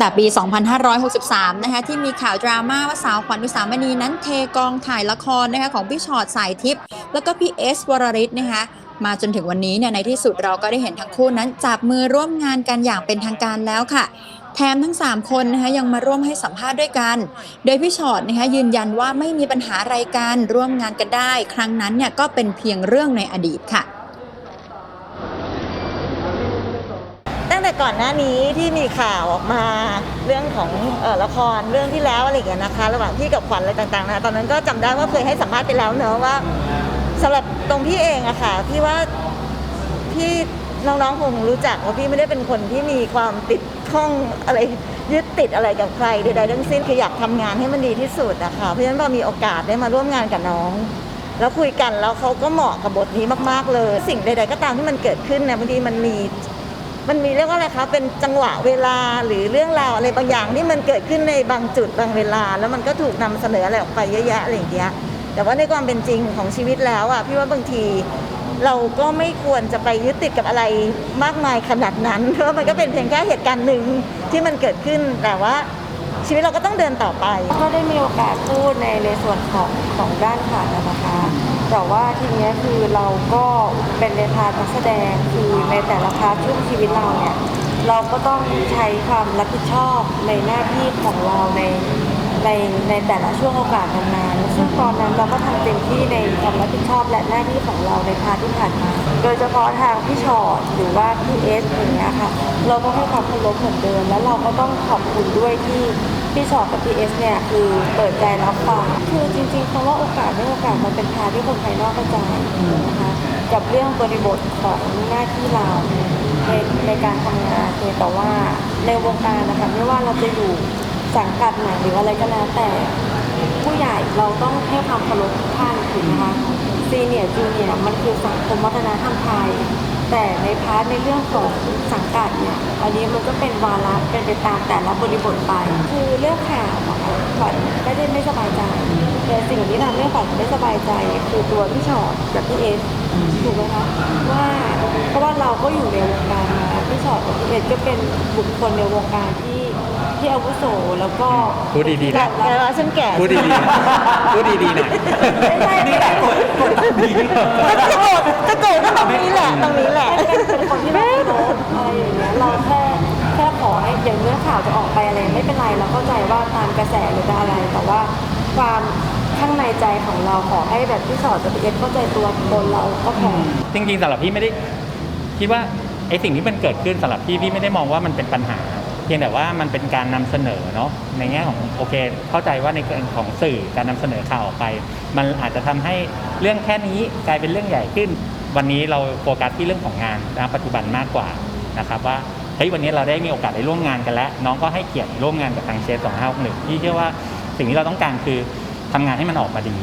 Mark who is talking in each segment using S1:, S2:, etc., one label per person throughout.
S1: แต่ปี 2563 นะคะที่มีข่าวดราม่าว่าสาวขวัญอุสามณีนั้นเทกองถ่ายละครนะคะของพี่ชอตสายทิพย์แล้วก็พี่เอสวรริศนะคะมาจนถึงวันนี้เนี่ยในที่สุดเราก็ได้เห็นทั้งคู่นั้นจับมือร่วมงานกันอย่างเป็นทางการแล้วค่ะ แถมทั้ง 3 คนนะคะยังมาร่วมให้สัมภาษณ์ด้วยกัน โดยพี่ชอตนะคะยืนยันว่าไม่มีปัญหาอะไรกันร่วมงานกันได้ ครั้งนั้นเนี่ยก็เป็นเพียงเรื่องในอดีตค่ะ
S2: ตั้งแต่ ก่อนหน้านี้ที่มีข่าวออกมาเรื่องของเออละครเรื่องที่แล้วอะไรอย่างเงี้ยนะคะ ระหว่างพี่กับขวัญอะไรต่างๆนะตอนนั้นก็จำได้ว่าเคยให้สัมภาษณ์ไปแล้วเนอะว่าสำหรับตรงพี่เองอะค่ะพี่ว่าพี่น้องๆคงรู้จักว่าพี่ไม่ได้เป็นคนที่มีความติดข้องอะไรยึดติดอะไรกับใครใดๆทั้งสิ้นคืออยากทำงานให้มันดีที่สุดอะค่ะเพราะฉะนั้นพอมีโอกาสได้มาร่วมงานกับน้อง แล้วคุยกันแล้วเขาก็เหมาะกับบทนี้มากๆเลย สิ่งใด ๆ ก็ตามที่มันเกิดขึ้นเนี่ยบางทีมันมี มันมีเรียกว่าอะไรคะเป็นจังหวะเวลาหรือเรื่องราวอะไรบางอย่างที่มันเกิดขึ้นในบางจุดบางเวลา แล้วมันก็ถูกนำเสนออะไรออกไปเยอะแยะอะไรอย่างเงี้ยแต่ว่าในความเป็นจริงของชีวิตแล้วอะพี่ว่าบางทีเราก็ไม่ควรจะไปยึดติดกับอะไรมากมายขนาดนั้นเพราะมันก็เป็นเพียงแค่เหตุการณ์หนึ่งที่มันเกิดขึ้นแต่ว่า ชีวิตเราก็ต้องเดินต่อไป
S3: ก็ได้มีโอกาสพูดในในส่วนของของด้านขาวนะคะ แต่ว่าทีเนี้ยคือเราก็เป็นในพาร์ทนักแสดงคือในแต่ละพาร์ทช่วงชีวิตเราเนี่ยเราก็ต้องใช้ความรับผิดชอบในหน้าที่ของเราใน ในในแต่ละช่วงโอกาสนั้นๆซึ่งตอนนั้นเราก็ทำเต็มที่ในความรับผิดชอบและหน้าที่ของเราในพาร์ทที่ผ่านมา โดยเฉพาะทางพี่ชอตหรือว่าพี่เอสอย่างเงี้ยค่ะ เราก็ให้ความเคารพเหมือนเดิม แล้วเราก็ต้องขอบคุณด้วยที่พี่ชอตกับพี่เอสเนี่ยคือเปิดใจรับฟัง คือจริงๆคำว่าโอกาสไม่โอกาสมันเป็นพาที่คนภายนอกเข้าใจนะคะ กับเรื่องบริบทของหน้าที่เรา ในในการทำงานเพียงแต่ว่าในวงการนะคะไม่ว่าเราจะอยู่ สังกัดไหนหรืออะไรก็แล้วแต่ ผู้ใหญ่เราต้องให้ความเคารพทุกท่านถูกไหมคะซีเนียร์จูเนียร์มันคือสังคมวัฒนธรรมไทย แต่ในพาร์ทในเรื่องของสังกัดเนี่ยอันนี้มันก็เป็นวาระเป็นไปตามแต่ละบริบทไป คือเรื่องข่าวขวัญไม่ได้ไม่สบายใจแต่สิ่งที่ทำให้ขวัญไม่สบายใจคือตัวพี่ชอตกับพี่เอสถูกไหมคะว่าเพราะว่าเราก็อยู่ในวงการมาพี่ชอตกับพี่เอสก็เป็นบุคคลในวงการที่ ที่อาวุโสแล้วก็
S4: พูดดีๆ
S2: แต่
S4: นะ
S2: แต่ว่าฉันแก่
S4: พูดดีๆนะพูดดีๆหน่อย
S3: ไม่ใช่ไม่ใช่
S2: จะโกรธจะโกรธก็ตรงนี้แหละตรงนี้แหละ
S3: เป็นเป็นคนที่ไม่เคารพอะไรอย่างเงี้ยเราแค่แค่ขอให้เดี๋ยวเนื้อข่าวจะออกไปอะไรไม่เป็นไรเราเข้าใจว่าตามกระแสหรือจะอะไรแต่ว่าความข้างในใจของเราขอให้แบบที่สอดจะเอ็ดเข้าใจตัวตนเราก็พอ
S4: จริงๆสำหรับพี่ไม่ได้คิดว่าไอ้สิ่งที่มันเกิดขึ้นสำหรับพี่พี่ไม่ได้มองว่ามันเป็นปัญหาเพียงแต่ว่ามันเป็นการนำเสนอเนาะในแง่ของโอเค เข้าใจว่าในเรื่องของสื่อการนำเสนอข่าวออกไป มันอาจจะทำให้เรื่องแค่นี้กลายเป็นเรื่องใหญ่ขึ้น วันนี้เราโฟกัสที่เรื่องของงานณปัจจุบันมากกว่านะครับว่าเฮ้ยวันนี้เราได้มีโอกาสได้ร่วมงานกันแล้ว น้องก็ให้เกียรติร่วมงานกับทางเชฟสองห้าหนึ่งที่เชื่อว่าสิ่งที่เราต้องการคือทำงานให้มันออกมาดี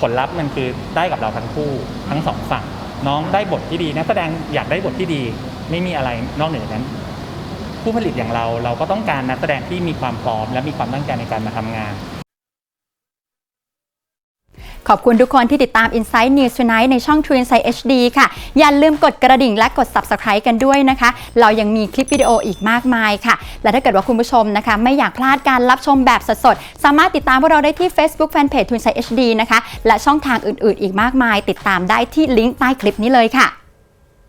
S4: ผลลัพธ์มันคือได้กับเราทั้งคู่ทั้งสองฝั่งน้องได้บทที่ดีนักแสดงอยากได้บทที่ดีไม่มีอะไรนอกเหนือจากนั้น ผู้ผลิตอย่างเรา เราก็ต้องการนักแสดงที่มีความพร้อม และมีความตั้งใจในการมาทำงาน
S1: ขอบคุณทุกคนที่ติดตาม Insight News Tonight ในช่อง True Insight HD ค่ะ อย่าลืมกดกระดิ่งและกด Subscribe กันด้วยนะคะ เรายังมีคลิปวิดีโออีกมากมายค่ะ และถ้าเกิดว่าคุณผู้ชมนะคะ ไม่อยากพลาดการรับชมแบบสดๆ สามารถติดตามพวกเราได้ที่ Facebook Fanpage True Insight HD นะคะ และช่องทางอื่นๆ อีกมากมาย ติดตามได้ที่ลิงก์ใต้คลิปนี้เลยค่ะ